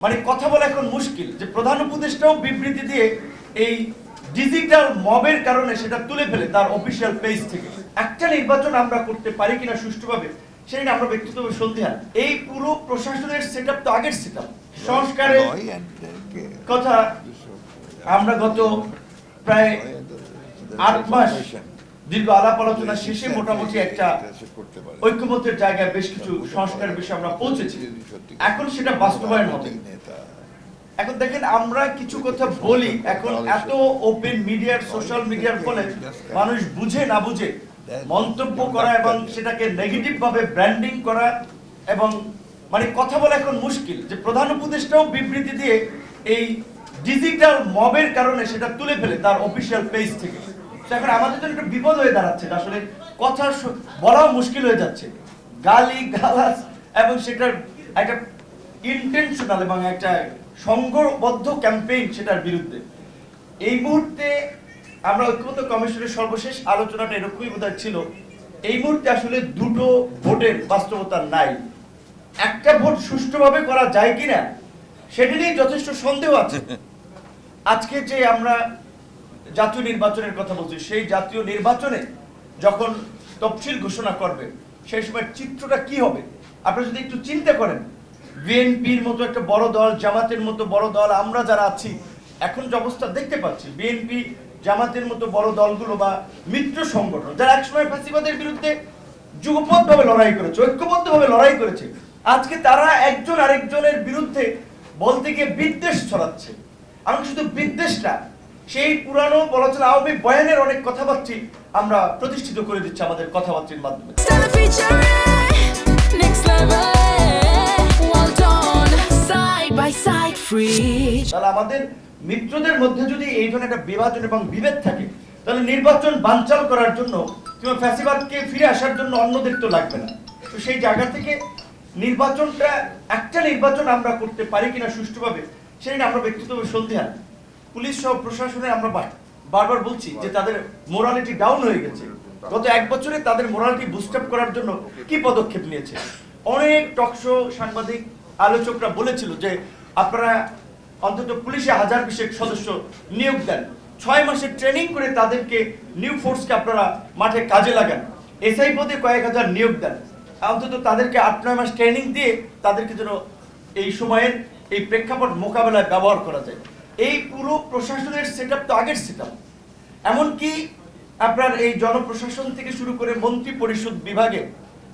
মানে কথা বলা এখন মুশকিল যে প্রধান উপদেষ্টাও বিবৃতি দিয়ে এই ডিজিটাল মবের কারণে সেটা তুলে ফেলে তার অফিসিয়াল পেজ থেকে। একটা নির্বাচন আমরা করতে পারি কিনা সুষ্ঠুভাবে সেটা নিয়ে আমরা ব্যক্তিগতভাবে সন্দেহান এই পুরো প্রশাসনের সেটআপ তো আগের সেটআপ সংস্কারের কথা আমরা গত প্রায় আট মাস দীর্ঘ আলাপ আলোচনা শেষে মোটামুটি একটা ঐক্যমত্যের জায়গায় বেশ কিছু সংস্কারের বিষয়ে আমরা পৌঁছেছি। এখন সেটা বাস্তবায়ন হবে। এখন দেখেন আমরা কিছু কথা বলি এখন এত ওপেন মিডিয়ার সোশ্যাল মিডিয়ার ফলে মানুষ বুঝে না বুঝে মন্তব্য করা এবং সেটাকে নেগেটিভ ভাবে ব্র্যান্ডিং করা এবং মানে কথা বলা এখন মুশকিল যে প্রধান উপদেষ্টাও বিবৃতি দিয়ে এই ডিজিটাল মবের কারণে সেটা তুলে ফেলে তার অফিসিয়াল পেজ থেকে। এখন আমাদের জন্য একটা বিপদ হয়ে দাঁড়াচ্ছে। আসলে কথা বলাও মুশকিল হয়ে যাচ্ছে। গালি গালাস এবং সেটার একটা ইন্টেনশনাল এবং একটা সংঘবদ্ধ ক্যাম্পেইন সেটার বিরুদ্ধে। এই মুহূর্তে আমরা ঐক্যমত্য কমিশনের সর্বশেষ আলোচনাটা এরকমই বোধহয় ছিল। এই মুহূর্তে আসলে দুটো ভোটের বাস্তবতা নাই। একটা ভোট সুষ্ঠুভাবে করা যায় কিনা, সেটা নিয়ে যথেষ্ট সন্দেহ আছে। আজকে যে আমরা জাতীয় নির্বাচনের কথা বলছি, সেই জাতীয় নির্বাচনে যখন তফসিল ঘোষণা করবে, সেই সময় চিত্রটা কি হবে? আপনারা যদি একটু চিন্তা করেন, বিএনপির মতো একটা বড় দল, জামাতের মতো বড় দল, আমরা যারা আছি, এখন যে অবস্থা দেখতে পাচ্ছি, বিএনপি, জামাতের মতো বড় দলগুলো বা মিত্র সংগঠন, যারা একসময় ফাঁসিবাদের বিরুদ্ধে যুগপথভাবে লড়াই করেছে, ঐক্যবদ্ধভাবে লড়াই করেছে, আজকে তারা একজন আরেকজনের বিরুদ্ধে বলতে গিয়ে বিদ্বেষ ছড়াচ্ছে। আমি শুধু বিদ্বেষ না সেই পুরানো বলা চলে আওয়ামী বয়ানের অনেক কথাবার্তি আমরা প্রতিষ্ঠিত করে দিচ্ছি আমাদের কথাবার্তির মাধ্যমে. তাহলে আমাদের মিত্রদের মধ্যে যদি এই ধরনের একটা বিভাজন এবং বিভেদ থাকে তাহলে নির্বাচন বানচাল করার জন্য কিংবা ফ্যাসিবাদকে ফিরে আসার জন্য অন্যদের তো লাগবে না। তো সেই জায়গা থেকে নির্বাচনটা একটা নির্বাচন আমরা করতে পারি কিনা সুষ্ঠুভাবে সেই নিয়ে আমরা ব্যক্তিগতভাবে সন্দেহান। পুলিশ সহ প্রশাসনে আমরা বারবার বলছি যে তাদের মোরালিটি ডাউন হয়ে গেছে। গত এক বছরে তাদের মোরালিটি বুস্ট আপ করার জন্য কি পদক্ষেপ নিয়েছে? অনেক টকশো সাংবাদিক, আলোচকরা বলেছিল যে আপনারা অন্তত পুলিশে হাজার বিশেক সদস্য নিয়োগ দেন। ছয় মাসের ট্রেনিং করে তাদেরকে নিউ ফোর্সকে আপনারা মাঠে কাজে লাগান। এসআই পদে কয়েক হাজার নিয়োগ দেন। অন্তত তাদেরকে আট, নয় মাস ট্রেনিং দিয়ে তাদেরকে যেন এই সময়ের এই প্রেক্ষাপট মোকাবেলায় ব্যবহার করা যায়। এই পুরো প্রশাসনের সেট আপ তো আগের সেট আপ এমনকি আপনার এই জনপ্রশাসন থেকে শুরু করে মন্ত্রী পরিষদ বিভাগে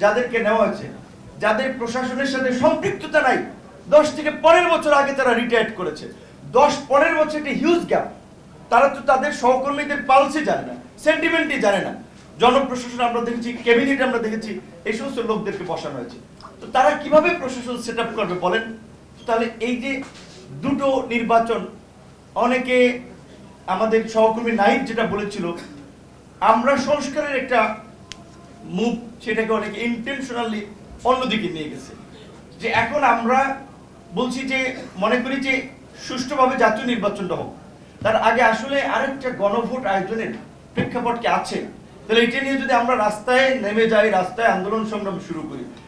যাদেরকে নেওয়া হয়েছে, যাদের প্রশাসনের সাথে সম্পৃক্ততা নাই, দশ থেকে পনেরো বছর আগে তারা রিটায়ার্ড করেছে। দশ পনেরো বছর একটি হিউজ গ্যাপ তারা তো তাদের সহকর্মীদের পালসে জানে না সেন্টিমেন্টই জানে না। জনপ্রশাসন আমরা দেখেছি ক্যাবিনেট আমরা দেখেছি, এই সমস্ত লোকদেরকে বসানো হয়েছে। তো তারা কীভাবে প্রশাসন সেট করবে বলেন? তাহলে এই যে দুটো নির্বাচন অনেকে আমাদের সহকর্মী নাহিদ যেটা বলেছিল, আমরা সংস্কারের একটা মুভ সেটাকে অনেকে ইন্টেনশনালি অন্যদিকে নিয়ে গেছে। যে এখন আমরা বলছি যে, মনে করি যে সুষ্ঠুভাবে জাতীয় নির্বাচনটা হোক। তার আগে আসলে আরেকটা গণভোট আয়োজনের প্রেক্ষাপট কি আছে। তাহলে এটা নিয়ে যদি আমরা রাস্তায় নেমে যাই, রাস্তায় আন্দোলন সংগ্রাম শুরু করি